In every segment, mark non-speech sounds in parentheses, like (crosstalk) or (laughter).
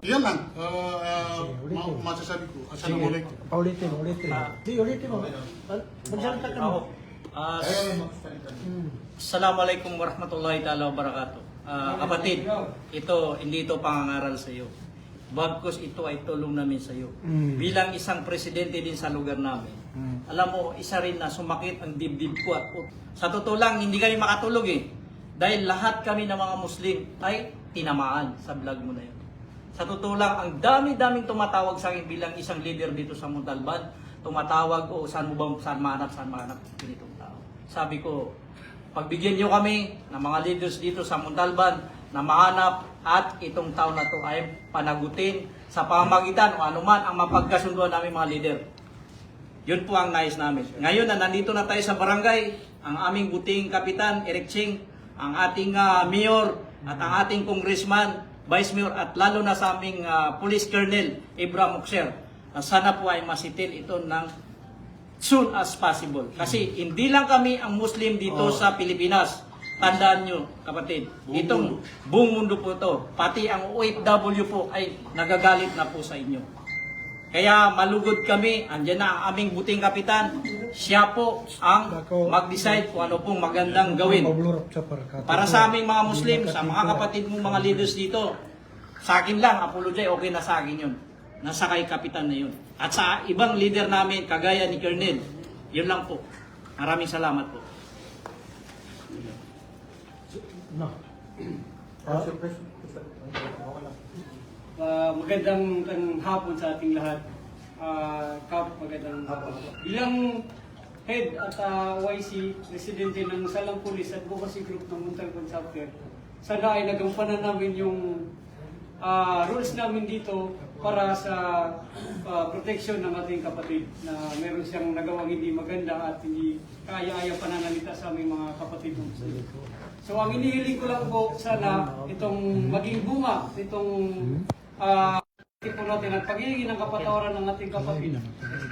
Yan lang. Uh, uh, ma- masasabi ko. Assalamualaikum. Paulitin, ulitin. Di, ulitin mo. Al- Magsalita ka mo. Ah, Hmm. Assalamualaikum warahmatullahi taala wabarakatuh. Ah, kapatid, ito hindi ito pangangaral sa iyo. Bagkus ito ay tulong namin sa iyo. Mm. Bilang isang presidente din sa lugar namin. Mm. Alam mo, isa rin na sumakit ang dibdib ko at sa totoo lang hindi kami makatulog eh. Dahil lahat kami ng mga Muslim ay tinamaan sa vlog mo na yun. Sa totoo lang, ang dami-daming tumatawag sa akin bilang isang leader dito sa Montalban. Tumatawag, o saan mo ba, saan mahanap, saan mahanap ganitong tao. Sabi ko, pagbigyan nyo kami ng mga leaders dito sa Montalban na mahanap at itong taon na to ay panagutin sa pamamagitan o anuman ang mapagkasunduan namin mga leader. Yun po ang nais namin. Ngayon na nandito na tayo sa barangay, ang aming buting kapitan, Eric Ching, ang ating ah, mayor at ang ating congressman, vice mayor at lalo na sa aming ah, police colonel, Abraham Oxer, na sana po ay masitil ito ng soon as possible. Kasi hindi lang kami ang Muslim dito sa Pilipinas. Tandaan nyo, kapatid, itong buong mundo po to, pati ang OFW po ay nagagalit na po sa inyo. Kaya malugod kami, andyan na ang aming buting kapitan, siya po ang mag-decide kung ano pong magandang gawin. Para sa aming mga Muslim, sa mga kapatid mong mga leaders dito, sa akin lang, apologize, okay na sa akin yun. Nasa kay kapitan na yun. At sa ibang leader namin, kagaya ni Colonel, yun lang po. Maraming salamat po. No. Ah, Ah, magandang hapon sa ating lahat. Ah, Kap, magandang hapon. Bilang head at ah, YC, residente ng Salang Police Advocacy Group ng Montalban Chapter, sana ay nagampanan namin yung ah, rules namin dito para sa ah, protection ng ating kapatid na meron siyang nagawang hindi maganda at hindi kaya-aya pananalita sa aming mga kapatid. So ang inihiling ko lang po sana itong maging bunga itong ah tipo natin at pagiging ng kapatawaran ng ating kapatid.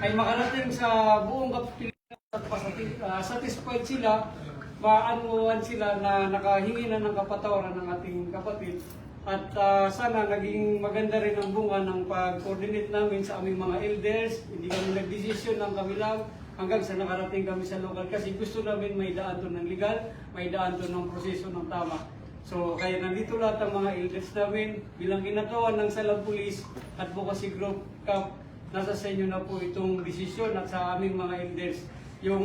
Ay makarating sa buong Pilipinas at ah, satisfied sila maanuan sila na nakahingi na ng kapatawaran ng ating kapatid. At ah, sana naging maganda rin ang bunga ng pag-coordinate namin sa aming mga elders. Hindi kami nagdesisyon ng kami lang. Hanggang sa nakarating kami sa local kasi gusto namin may daan to ng legal, may daan to ng proseso ng tama. So kaya nandito lahat ang mga elders namin bilang ginagawa ng Salang Police Advocacy Group Cup. Nasa sa inyo na po itong desisyon at sa aming mga elders. Yung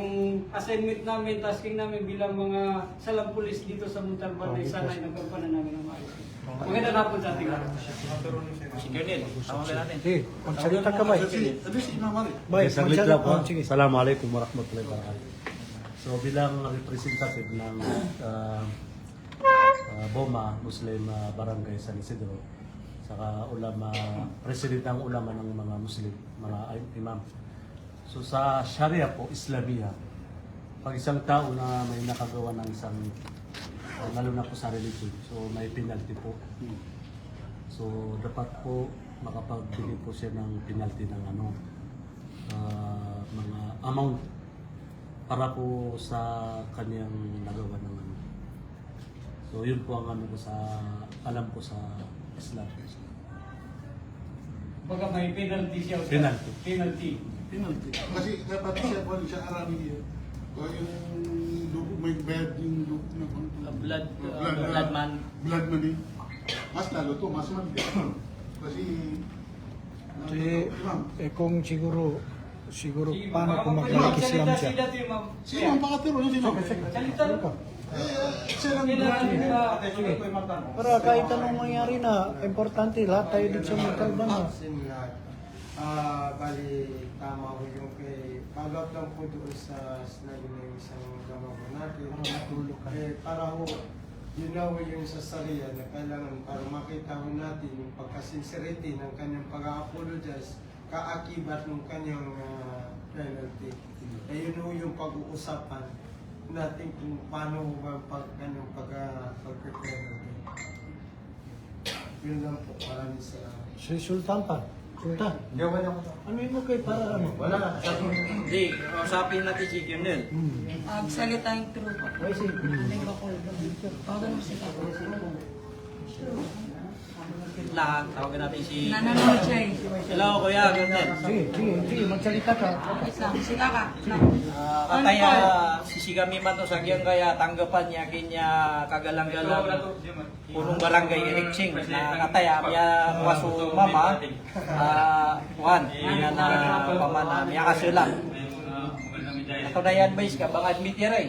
assignment namin, tasking namin bilang mga Salang Police dito sa Montalban ay sana ay nagkampanan namin ng maayos. Magandang hapon sa ating lahat. Si Colonel, tawagan natin. Sige, magsalita ka ba? Tadi si Imam Ali. Bay, Okay, saglit magsalita lang po. ka. Sige. Assalamualaikum warahmatullahi wabarakatuh. So bilang representative ng uh, uh, BOMA, Muslim uh, Barangay San Isidro, saka ulama, president ng ulama ng mga Muslim, mga imam. So sa Sharia po, Islamia, pag isang tao na may nakagawa ng isang, uh, lalo na po sa religion, so may penalty po. So dapat po makapagbigay po siya ng penalty ng ano, ah, mga amount para po sa kanyang nagawa ng. So yun po ang ano ko sa alam ko sa Islam. Baga may penalty siya. sir. Penalty. Penalty. Penalty. Kasi dapat siya po siya Arabi. O yung dugo, may bayad yung dugo na Uh, blood, uh, blood, blood man. Blood money. Mas lalo to, mas mabigat. Kasi Sige, Imam. eh kung siguro, siguro paano kung pwede maglalakis lang magsalita siya? si dati, ma'am. Sino ang pakatiro niya? Sino? Salita Para kahit anong mangyari na, importante lahat tayo dito sa Montalban. Ah, bali, tama ko yung kay follow up lang po doon sa sinabi ng isang gama ko natin. ka. Eh, para ho, yun na ho yung sa Sharia na kailangan para makita ho natin yung pagkasincerity ng kanyang pag-apologize kaakibat ng kanyang ah, penalty. Eh, yun ho yung pag-uusapan natin kung paano pag, kanyang pag, uh, pag-penalty. Yun lang po, maraming salamat. Si Sultan pa. Sultan. Gawa niyo ko. Ano yun mo kay para ano? Wala na. Hindi, kausapin natin si Colonel. Hmm. Ang salita yung true po. Ay, si Hindi ko ko. Bago mo sila. Lang, tawagan natin si... Nanonood siya eh. Hello, Kuya, ganyan. Sige, sige, sige, magsalita ka. Isang, sila ka. Ah, kataya sisigami man to sa giyang kaya tanggapan niya kinya kagalang-galang punong barangay Eriksing na kataya miya waso mama ah kuan niya na pamana miya kasula Katunayan ba is ka bang admit ya ray?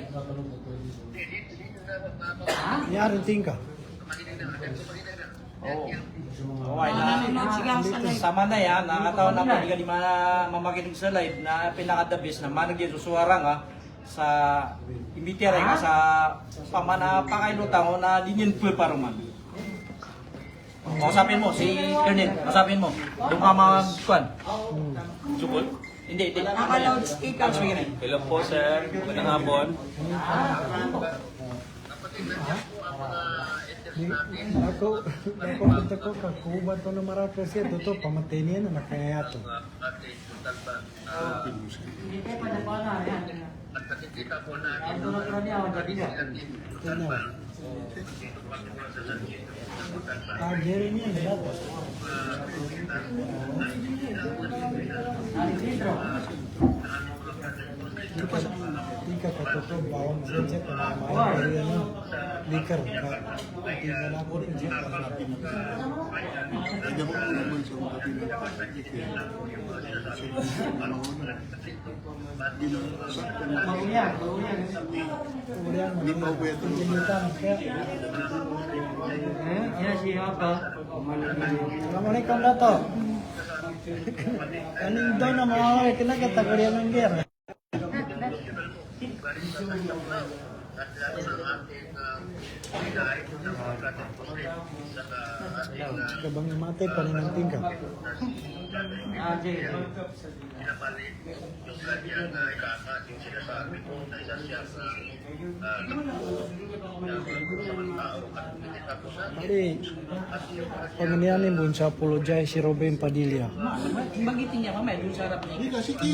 Yarin tingka. Oh. Okay na. Siya sa live. Sama na yan, nakataon na po, di ka di ma- mamakinig sa live na pinakadabis na managyan susuwarang ha sa imbitira nga sa pamana pakailutang o na dinyan po paruman. Kausapin mo, si Colonel, kausapin mo. Doon ka mag, kuan, sukol? Hindi, hindi. Naka-loudspeaker. Loudspeaker na. Hello po sir, magandang hapon. Di- Ako, ako punta ko kakuban to na maraka siya. Toto, pamatay niya na nakaya to. Ito na. Ah, Jerry niya, dapat. Di ka, di ka katuto, bawang din siya, kanamay, pero yan o, likar ka, di ka na ako rin siya, kanamay. Kaya ko naman sa mga pinag Kemudian, Hindi pa pwede. Pagkinitan, kaya, Assalamualaikum Dato. Kaning daw na mga kaya kinakatagurian ng gear. Kabang namatay pa rin ang tingka. Bali, pamilyanin bun sa apologize si Robin Padilla. Bagitin niya, mamaya, doon sa harap Hindi niya. kasi ki,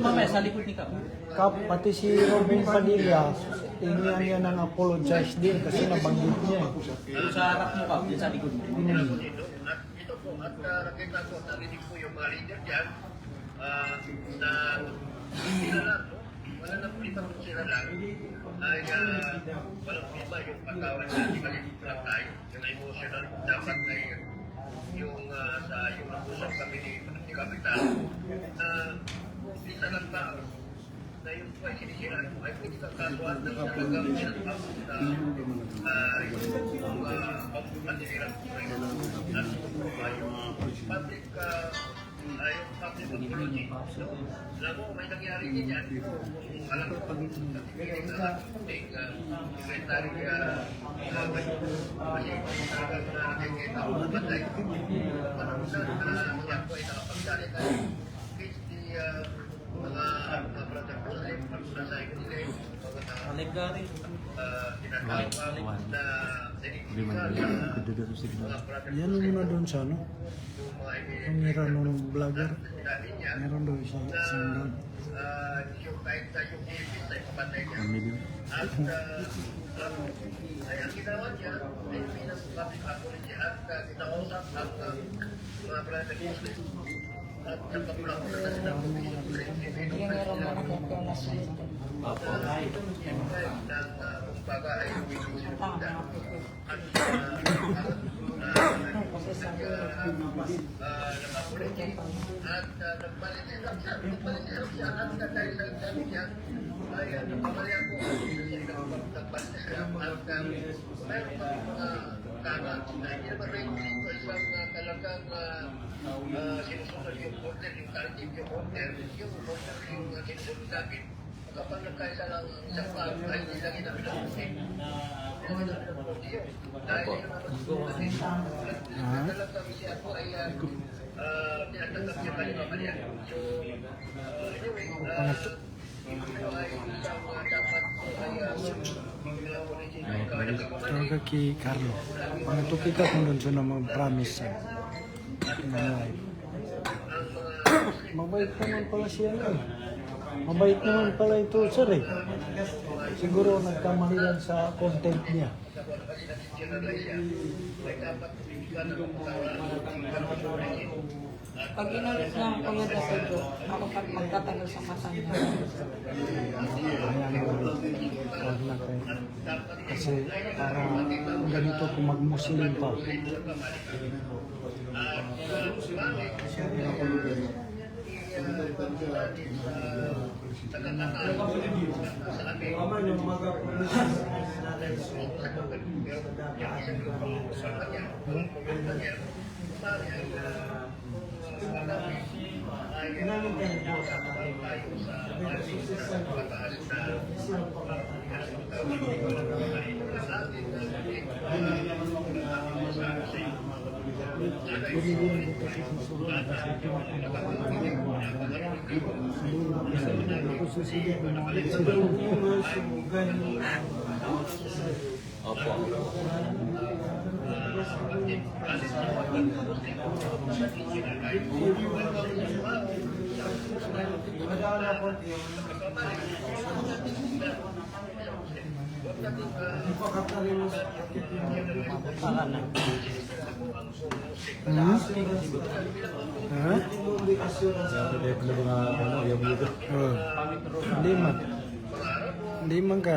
Mamaya, sa likod ni Kap. Kap, pati si Robin Padilla, tingnan niya ng apologize din kasi nabanggit niya eh. Sa harap mo, Kap, sa likod mo. Po, at uh, nakita ko, narinig ko yung mga leader dyan, ah, na sila lang, no? Wala na po kung sila lang, ay uh, walang iba yung pagkawan sa maliit lang tayo, yung emotional, dapat ay yung uh, sa yung nag-usap kami ni, Kapitan, na isa lang ba na yung po ay sinisiraan ay pwede kang kasuhan ng sinasabot na ah, yung uh, pagpapatiliran mo ay at uh, yung public uh, uh, yung public apology no? alam mo may nangyari din yan kung alam mo nagpipiling na ating uh, secretary uh, uh, kasi talagang uh, nakikita ko na batay na uh, yan po ay nakapagdali tayo uh, mga mga brother ko sa yung pagsasahin ko nila yung mga tao Alegari. uh, tinatawag na sinigisa sa mga brother Yan ang muna doon sa ano, yung mga ang meron nung vlogger. sinabi niya Meron doon sa na isang doon. uh, yung kahit sa yung Philippines ay kapatay niya at uh, um, ay ang ginawa niya ay bilang public apology at uh, kinausap ang uh, mga brother Muslim at nagpapula ko na sila kung Yung meron mga nakikita ng uh, kumbaga ay Tama. at at nagbalik siya nagbalik siya at dahil sa sabi niya ay nagpapalaya ko nagbalik siya at meron pa mga kama na hindi naman rin ito isang uh, talagang uh, uh, sinusunod yung order, yung target yung order, yung order yung uh, sinusunod namin kapag nagkaisa lang isang pag ay hindi lang inamin ang putin. Hindi ang putin yun. Dahil yun ang masusunod natin. At talagang siya po ay uh, uh, tinatanggap niya kali mamaya. So, uh, uh, Talaga kay Carlo. Pangato kita kung doon siya na mag-promise sa nanay. Mabait naman pala siya eh. Mabait naman pala ito sir eh. Siguro nagkamali lang sa content niya. ako Pag inulit ng kuya na sa Diyo, ako pag magtatagal sa mata niya. Huwag na kayo. Kasi para ganito kung mag-Muslim pa. Mama, yung mga Hmm? Ha? Sabi ko na mga ano, yung video. Oh. Hindi man. Hindi man ka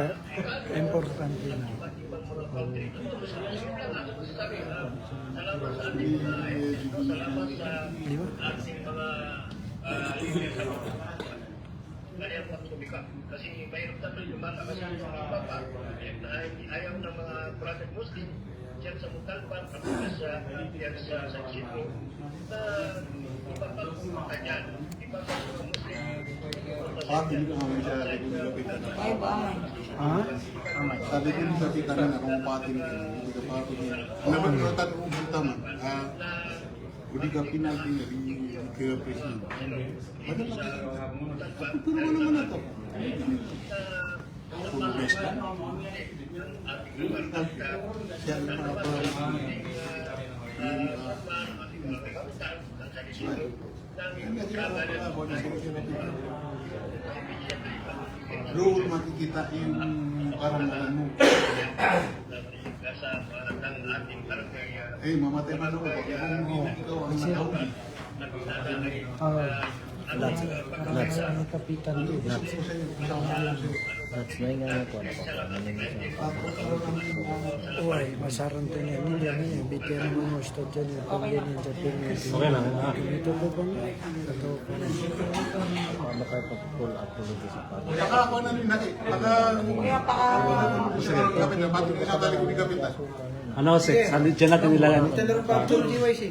importante na. Di ba? Kaya pag sumika. Kasi mayroon tayo yung bata kasi yung mga bata. Ayaw, ng mga brother Muslim. Diyan sa Mutalpan, kapag sa sa sa Chino. Na Muslim. Pati ko naman siya, hindi ko kapitan. Ay ba? Ha? Sabi ko yung kapitan na akong pati ko, hindi ka pati niya. Naman ko tan kung punta man, ah, hindi ka pinalti niya, hindi ka president. Ano lang, kapito naman naman na to. Ako na best ka. Siya ang mga parang, Doon makikita yung karangalan mo. Sa Eh, mamatay man ako. Kung ikaw ang nakauwi. Oh. That's, that's, ang kapitan din. Uy, masaran tayo niya. Hindi yan niya. Bitiyan mo mo ito dyan. Yung pagyan yung dyan. Okay lang? Ito ko ba nga? Ito ko na. Baka ako na rin natin. Baka... Kuya pa Sige, kapitan. Pati ko sa tali ko ni kapitan. Ano, six? Ano, dyan natin nilalan. Ito pa ito GYC.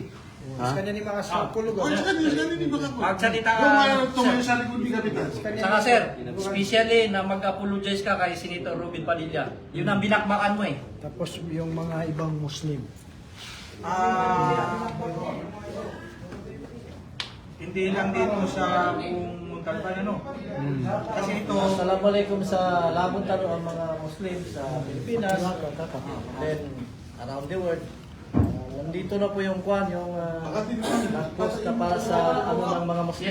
Ha? Kanya ni mga sapulog. Oy, sa kanila, sa kanila, di ba ka po? Magsalita ka, Yung mga tumayo sa likod ni kapitan. Saka sir, especially na mag-apologize ka kay Senator Ruben Padilla. Yun ang binakbakan mo eh. Tapos yung mga ibang Muslim. Ah, hindi lang dito sa kung Muntalpan ano. Kasi ito, Assalamualaikum sa labong taro ang mga Muslim sa Pilipinas, then around the world. Uh, nandito na po yung kwan, yung uh, post na para sa ano ng mga Muslim.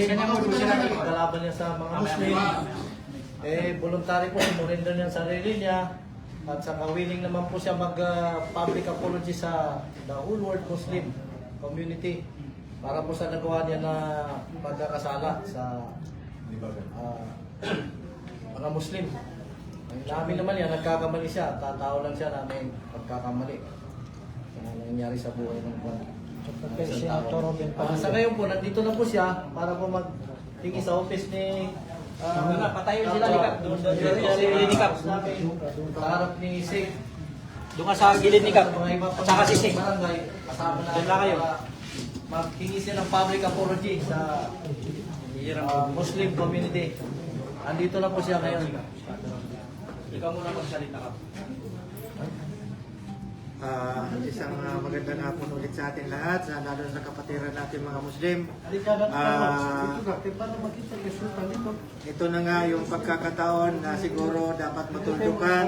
Kalaban niya sa mga Muslim. Eh, voluntary po, sinurinder niya ang sarili niya. At saka willing naman po siya mag-public apology sa the whole world Muslim community para po sa nagawa niya na pagkakasala sa ah, mga Muslim. Ang namin naman yan, nagkakamali siya. Tatao lang siya namin pagkakamali. Ano nangyari sa buhay ng kwan. Kay Senator Robin Ah, sa Padilla. ngayon po, nandito na po siya para po magtingi sa office ni uh, patayo sila ni Kap. Doon doon si ni Kap. Sa harap ni Sig. Doon ka sa gilid ni Kap. At saka si Sig. Kasama na. Doon lang kayo. Magtingi siya ng public apology sa uh, Muslim community. Andito na po siya ngayon. Ikaw muna magsalita ka. Ah, isang ah, magandang hapon ulit sa ating lahat, sa lalo sa kapatiran natin mga Muslim. Ah, ito na nga yung pagkakataon na siguro dapat matuldukan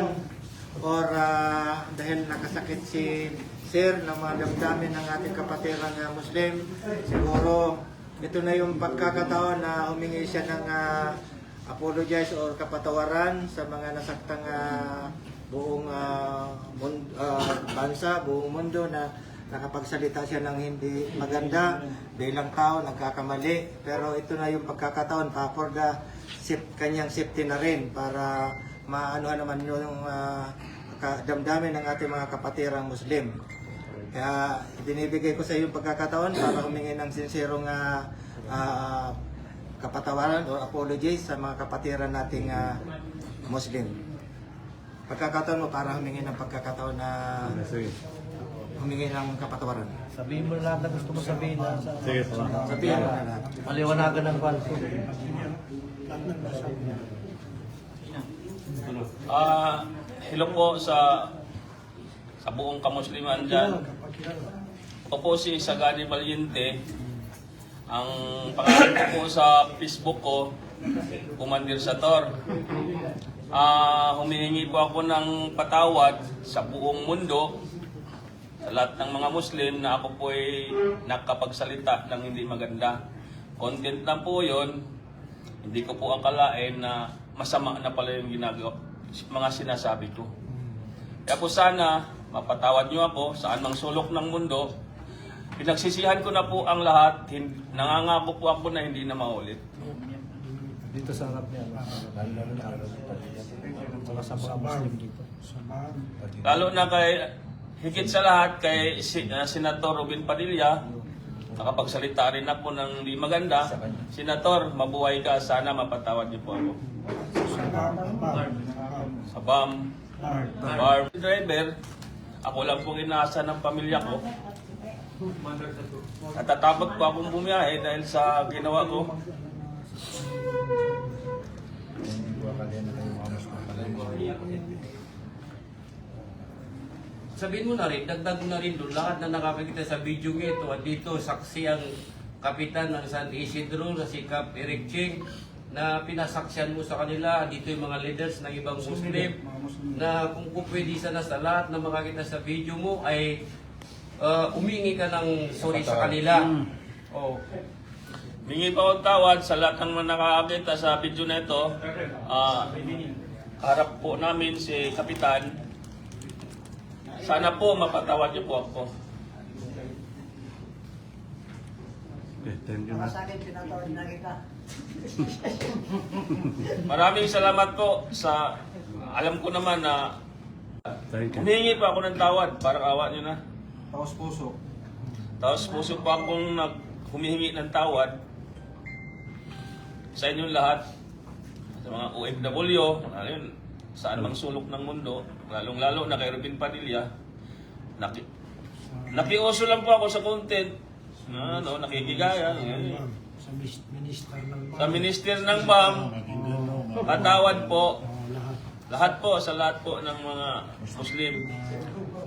or ah, dahil nakasakit si Sir na madamdamin ng ating kapatiran na Muslim, siguro ito na yung pagkakataon na humingi siya ng ah, apologize or kapatawaran sa mga nasaktang ah, buong ah, mun- ah, bansa, buong mundo na nakapagsalita siya ng hindi maganda bilang tao, nagkakamali. Pero ito na yung pagkakataon pa for the saf- kanyang safety na rin para maano naman yung ah, ka- damdamin ng ating mga kapatirang Muslim. Kaya binibigay ko sa iyo yung pagkakataon para humingi ng sinserong ah, ah, kapatawaran or apologies sa mga kapatiran nating ah, Muslim. Pagkakataon mo para humingi ng pagkakataon na humingi ng kapatawaran. Sabihin mo lahat na gusto mo sabihin na sa Sabihin mo na lahat. paliwanagan ng kwanto. Ah, hello po sa sa buong kamusliman dyan. Ako po si Sagani Valiente. Ang pangalan ko po sa Facebook ko, Kumandir Sator. Ah, humihingi po ako ng patawad sa buong mundo sa lahat ng mga Muslim na ako po ay nakapagsalita ng hindi maganda. Content lang po yon. Hindi ko po akalain na masama na pala yung ginagawa, mga sinasabi ko. Kaya po sana, mapatawad niyo ako sa anong sulok ng mundo. Pinagsisihan ko na po ang lahat. Nangangako po ako na hindi na maulit. Dito sa harap niya. Lalo na Saka sa mga Muslim dito. Lalo na kay, higit sa lahat kay si, uh, Senator Robin Padilla, nakapagsalita rin ako ng di maganda. Senator, mabuhay ka. Sana mapatawad niyo po ako. Sa BAM, bar driver, ako lang pong inaasa ng pamilya ko. Natatakot po akong bumiyahe dahil sa ginawa ko. Sabihin mo na rin, dagdag mo na rin doon, lahat na nakakita sa video ng ito at dito saksi ang kapitan ng San Isidro na si Cap Eric Ching na pinasaksyan mo sa kanila, dito yung mga leaders ng ibang Muslim na kung, kung pwede sana sa lahat na makakita sa video mo ay uh, umingi ka ng sorry sa kanila. Oh. Mingi pa akong tawad sa lahat ng mga nakakakita sa video na ito. Ah, harap po namin si Kapitan. Sana po mapatawad niyo po ako. (laughs) Maraming salamat po sa alam ko naman na humingi pa ako ng tawad. Parang awa niyo na. Taos puso. Tapos puso pa akong nag humihingi ng tawad sa inyong lahat, sa mga OFW, ano yun, saan mang sulok ng mundo, lalong-lalo na kay Robin Padilla, naki, nakiuso lang po ako sa content, na, ano, nakikigaya, eh. Sa minister ng sa minister ng BAM, patawad po, lahat. Po, sa lahat po ng mga Muslim,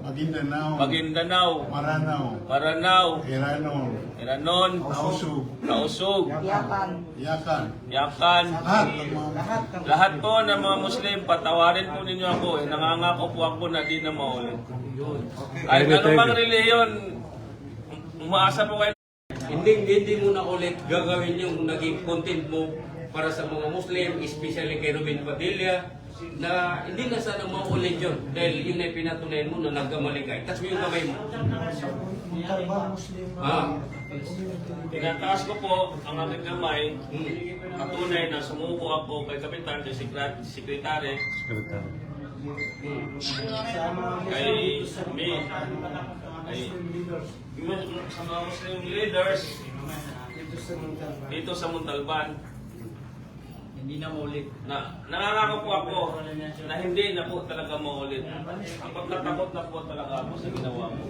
Maguindanao, Maguindanao, Maranao, Maranao, Irano, Iranon, Tausug, Kausug, Yapan. Yakan, Yakan, lahat ng mga lahat lahat po ng mga Muslim, patawarin po ninyo ako. Eh, nangangako po ako na di na maulit. Kahit Thank you, ano mang thank you. reliyon, umaasa po kayo. Hindi, hindi mo na ulit gagawin yung naging content mo para sa mga Muslim, especially kay Ruben Padilla, na hindi na sana maulit yun dahil yun ay pinatunayan mo na nagkamali ka. Itas mo yung kamay mo. Ah. Tinataas ko po ang aking kamay, patunay na sumuko ako kay Kapitan, kay Sekret- Sekretary, kay me, kay sa mga Muslim leaders dito sa Montalban. Hindi na maulit. na nangangako po ako na hindi na po talaga maulit. Ang pagkatakot na po talaga ako sa ginawa ko.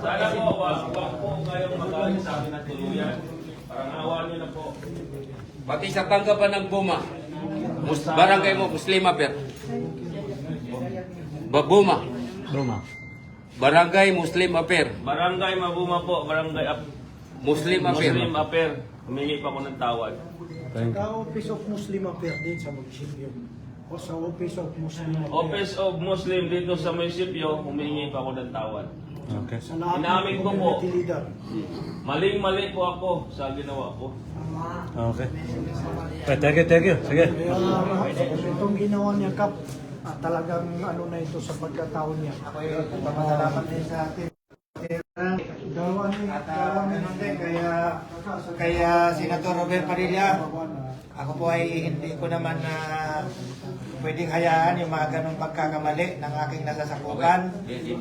Sana po, wag, wag po kayong magalit sa akin na tuluyan. Parang awa niyo na po. Pati sa tanggapan ng Buma, mus barangay mo, Muslim Aper. Ba- Buma, barangay Muslim Aper. Barangay Mabuma po, barangay Ap Muslim Aper. Muslim Aper. Humingi pa ako ng tawad. Thank you. Sa Office of Muslim Affairs din sa munisipyo. O sa Office of Muslim Affairs. Office of Muslim dito sa munisipyo, humingi pa ako ng tawad. Okay. Sa lahat ng Inamin ko po. community leader. Maling-mali po ako sa ginawa ko. Okay. Okay, thank you, thank you. Sige. Kaya itong ginawa niya, Kap, ah, talagang ano na ito sa pagkatao niya. Ako ay papasalamat din sa atin. At uh, ni, ganun din, kaya, kaya Senator Robert Padilla, ako po ay hindi ko naman na pwedeng hayaan yung mga ganong pagkakamali ng aking nasasakupan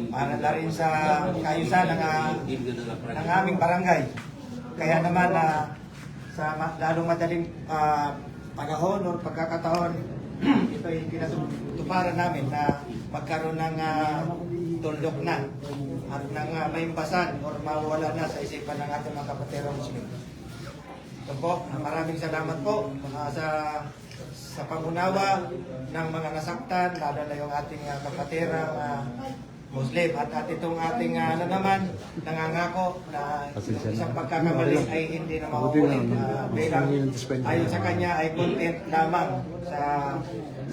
para na rin sa kaayusan ng, ah, ng aming barangay. Kaya naman na sa ma- lalong madaling ah, panahon o pagkakataon, (clears throat) ito ay kinatuparan namin na magkaroon ng ah, tuldok na at nang uh, maimbasan o mawala na sa isipan ng ating mga kapatero Muslim. So po, maraming salamat po ah, sa sa pangunawa ng mga nasaktan, lalo na yung ating uh, kapaterang ah, Muslim. At at itong ating ah, ano naman nangangako na isang pagkakamali ay hindi na mauulit uh, bilang ayon sa kanya ay content lamang sa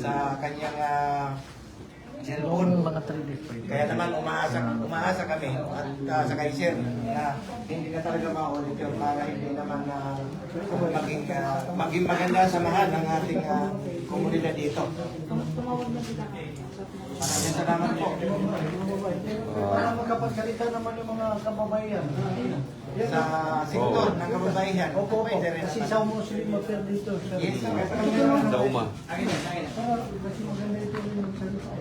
sa kanyang ah, cellphone. Kaya naman umaasa, umaasa kami at uh, sa kay Sir na hindi na talaga maulit yun para hindi naman na maging, ah, maging maganda samahan ng ating uh, komunidad dito. Maraming salamat po. para magkapagkalitan naman yung mga kababayan. Sa sektor ng kababaihan. Opo, opo. Kasi sa Muslim affair dito. sir. Yes, sir. Sa uma. Para- Kasi maganda ito yung magsalita.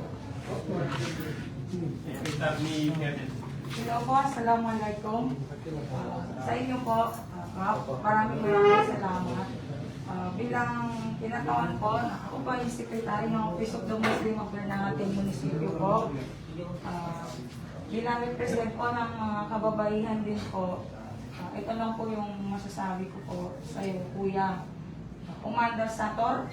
Hello po, Assalamualaikum. Sa inyo po, uh, maraming maraming salamat. Ah, bilang tinatawan po, ako po yung sekretary ng Office of the Muslim Affairs ng ating munisipyo po. Ah, bilang represent po ng mga kababaihan din po, ah, ito lang po yung masasabi ko po sa iyo, Kuya. Commander Sator,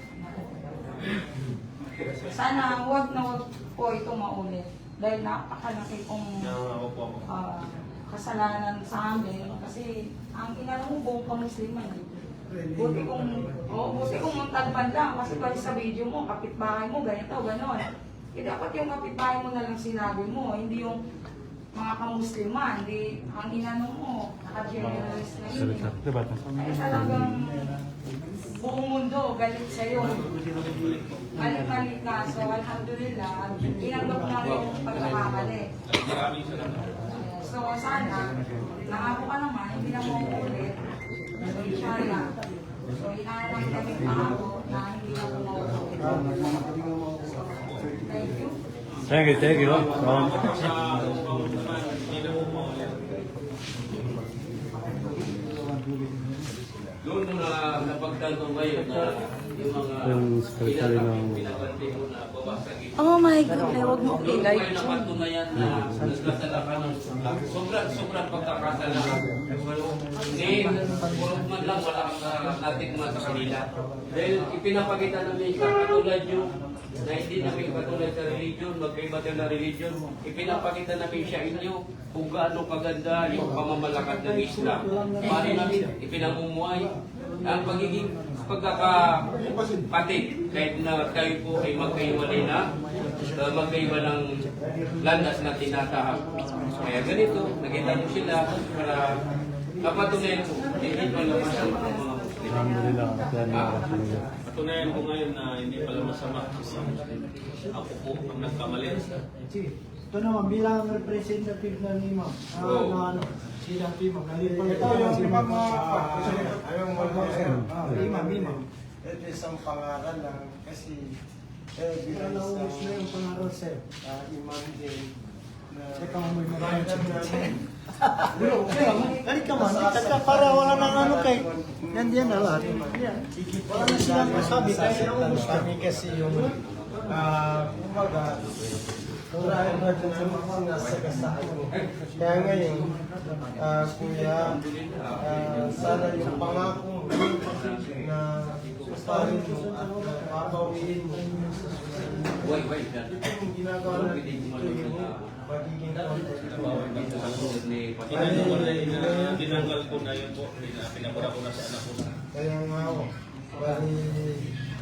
sana huwag na huwag po ito maulit dahil napakalaki kong ah, kasalanan sa amin kasi ang inano mo buong kamusliman. Buti kong, oh, buti kong magtagpan lang kasi pag sa video mo, kapitbahay mo, ganito, ganon. Eh dapat yung kapitbahay mo na lang sinabi mo, hindi yung mga kamusliman, hindi ang inano mo, naka-generalist na yun. eh. Diba? Ay talagang buong mundo galit sa'yo. Mali-mali ka. So, alhamdulillah, tinanggap na yung pagkakamali. So, sana, nangako ka naman, hindi na mo ulit. So, inshallah. So, inaanap kami pangako na hindi na mo thank you. Thank you, thank you. Um, na maulit. Doon mo na napagtanto ngayon na yung secretary ng-. Oh my God, huwag mo kayo napatunayan na nagkasala ka ng sobrang sobrang pagkakasala. Hindi, puro man lang wala kang natikma sa kanila. Dahil ipinapakita namin sa katulad yung na hindi namin katulad sa religion, magkaiba tayo na religion, ipinapakita namin siya inyo kung gaano kaganda yung pamamalakad ng Islam. Paano namin ipinamumuhay ang pagiging pagkakapatid kahit na kayo po ay magkaiwalay na uh, magkaiba ng landas na tinatahak. Kaya ganito, nakita mo sila para napatunayan ko, hindi pa naman sa mga. Patunayan ko ngayon na hindi pala masama sa Muslim. Ako po ang nagkamali. Ito naman, bilang representative ng imam, ah, Oo. na ano, imam, nalipag Ito yung imam mga Ah, imam, imam. Ito isang pangalan lang kasi eh, bilang Naubos na yung pangaral, sir. ah, imam din Teka mo, bayan mga namin. Dali ka man, para wala nang ano kay, yan yan na lahat. Wala na silang masabi, kaya naubos na. Kami kasi yung ah, kumbaga Turahin natin sa mga nasa kasaan mo. Kaya ngayon, ah, kuya, ah, sana yung pangako mo na parin mo at babawiin mo. Why, that? Ito yung ginagawa natin mo, magiging tinanggal ko na yun po. Pinabura ko na sa anak ko. Kaya nga ako, bali,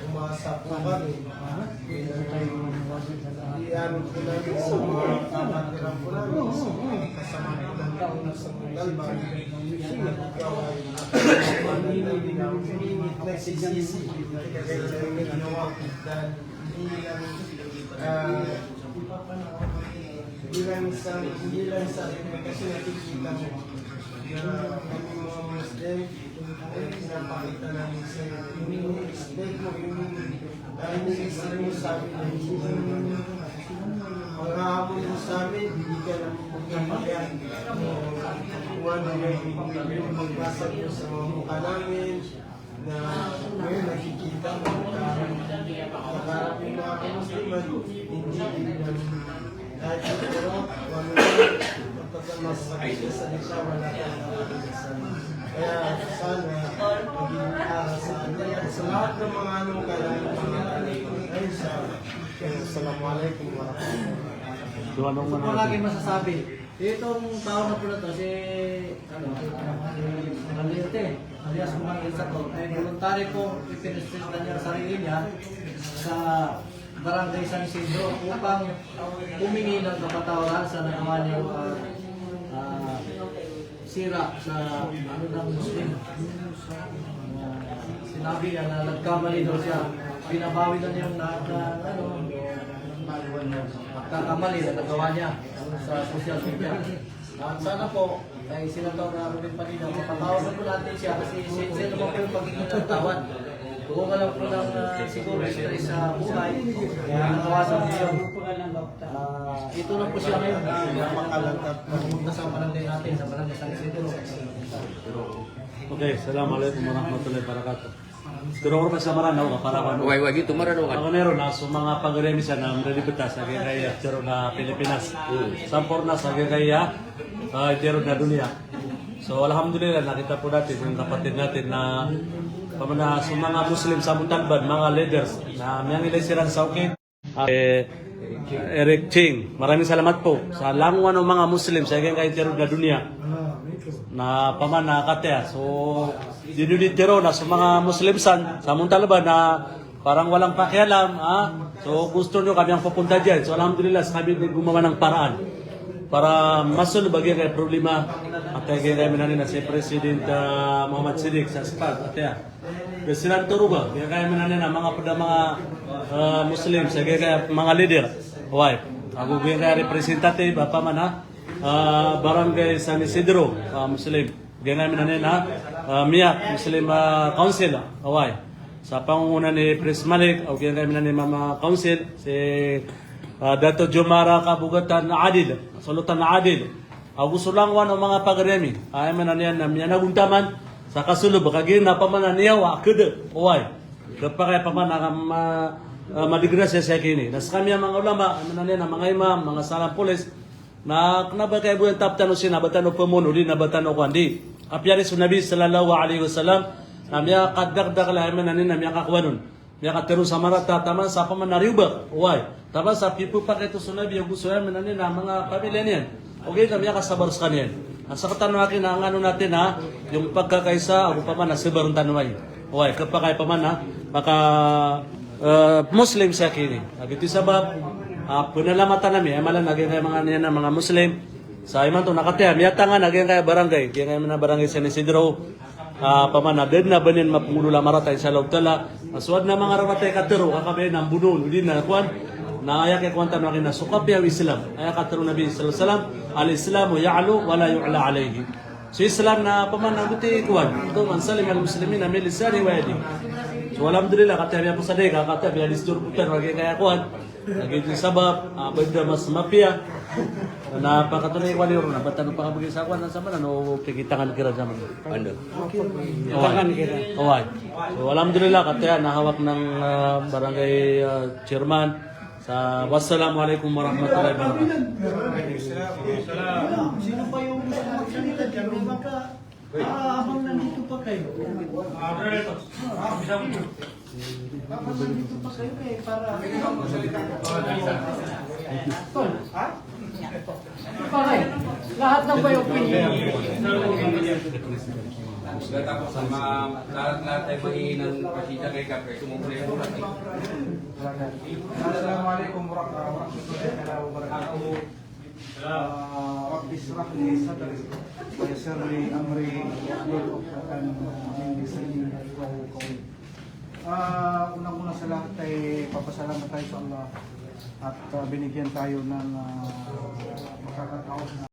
umasa po kami. Iyan po namin sa mga kapatiran po namin, sa mga kasama po namin sa Montalban. Ikaw ay namin humingi nagsisisi. Kaya namin ginawa dahil hindi lang ah, hindi lang sa hindi lang sa kasi nakikita mo na Muslim ay pinapakita namin sa yung mistake mo yung dahil yung mo sa amin na hindi mga hamon mo sa amin hindi ka na magkakayan kung ano yung magbasag mo sa mukha namin na ngayon nakikita mo na nakaharap yung mga kamusliman hindi din kahit siguro, wala na, wala ka Kaya sana, maging para sa atin. Sa lahat ng mga anong kailangan mga ay sa Assalamualaikum warahmatullahi ano? lagi masasabi. Itong tao na po na to, si ano, Malinte, alias Kumain sa to, ay voluntary po ipinistista niya ang sarili niya sa Barangay San Isidro upang humingi ng kapatawaran sa nagawa niyang ah, ah, sira sa ano ng Muslim. Ah, sinabi niya na nagkamali daw siya. Binabawi na niya yung na, na, ano, kakamali na nagawa niya sa social media. At sana po, ay sinataw na Ruben Panina, mapatawagan po natin siya kasi sincere naman po yung pagiging nagtawad. Kung ka lang po ng uh, siguro stress sa buhay, kaya nakawasan niya yun. Ah, ito na po siya ngayon na makalangkap pumunta sa barangay natin, sa barangay San Isidro. Okay, Assalamualaikum warahmatullahi wabarakatuh. Pero ko sa maranaw ka para ano. Wag wag ito marano Ako nero na so mga pagremi sa nang relibita sa gaya pero na Pilipinas. Sampor na sa gaya uh, pero na dunia. So alhamdulillah nakita po natin yung kapatid natin na pamana sa mga Muslim sa Montalban, mga leaders na may nila silang sa ukit. Eh, Eric Ching, maraming salamat po sa langwan ng mga Muslim sa gaya pero na dunia na paman na katea. So, dinuditiro na sa mga Muslim san, sa Montalban na parang walang pakialam. Ha? So, gusto nyo kami ang papunta dyan. So, alhamdulillah, kami din gumawa ng paraan para masunod bagay kay problema at kay kay kami na si President ah, Muhammad Siddiq sa SPAD at ya. President Turuba, kaya kaya na na mga pada mga ah, Muslim sa kaya kaya mga leader. Why? Ako kaya kaya representative apa man ha? Ah, barangay San Isidro, ah, Muslim. Kaya kami na na uh, Miyak Muslim ah, Council. Why? Sa pangunguna ni Pres Malik, o kaya kami na ni Mama Council, si Uh, Dato Jomara Kabugatan Adil, Sulutan Adil. Ako gusto lang wan ang mga pagremi. Ay man niyan na miya naguntaman sa kasulub kagin na pamana niya wa kede. Oy. Kapag kaya pamana ka ma sa kini. Nas kami ang mga ulama, ay man niyan mga imam, mga salam pulis na kenapa kaya buyan taptan usin nabatan o pemuno di nabatan o kwandi. Apyari sa Nabi sallallahu alaihi wasallam na miya kadagdag la man nanin na miya kakwanun. Miya kateru sa marata taman sa paman nariuba. Oy. Tapos sa pipu pa sa Nabi, yung gusto namin na mga pamilya. Okay, kami kasabar sa kanyan. Ang sa katanong akin na ang ano natin ha, yung pagkakaisa, ako pa man, nasibar ang tanumay. Okay, kapag kaya pa man ha, maka uh, Muslim sa akin eh. Agiti sabab, uh, punalamatan namin, ay malang naging kaya mga niyan mga Muslim. Sa iman to nakataya, miyata nga naging kaya barangay, kaya kaya na barangay San Isidro, uh, pamana dead na banin mapumulula maratay sa lautala aswad na mga raratay katero kakabe ng bunol hindi na kuan na aya kay kwanta na kina sukap ya Islam. Aya katero Nabi sallallahu alaihi wasallam al Islamu ya'lu wa la yu'la alayhi. So Islam na pamana buti kuan to man salim al muslimin min lisani wa yadi. So alhamdulillah kataya po sa deka kataya ya distur putar wagi kaya kuan lagi din sabab uh, benda mas mafia na pakatuloy ko niyo na batan pa kabagi sa kwan sa mana no pigitangan kira zaman Ando. Takangan kira. Away. So alhamdulillah kataya nahawak ng ah, barangay ah, chairman sa wassalamualaikum warahmatullahi wabarakatuh. Sino pa yung gusto magsalita? May baka ah, habang nandito pa kayo. Habang nandito pa kayo eh, para... Tol, ha? Bakit? Lahat ng may opinion. Tapos sa mga lahat-lahat ay mahihinang pasita kay Kap, kaya sumumuli mo natin. Assalamualaikum warahmatullahi wabarakatuh. Rabbi israh li sadri wa yassir li amri wahlul 'uqdatam min lisani yafqahu qawli. Ah, unang-una sa lahat ay papasalamat tayo sa Allah at ah, binigyan tayo ng uh, makakataon na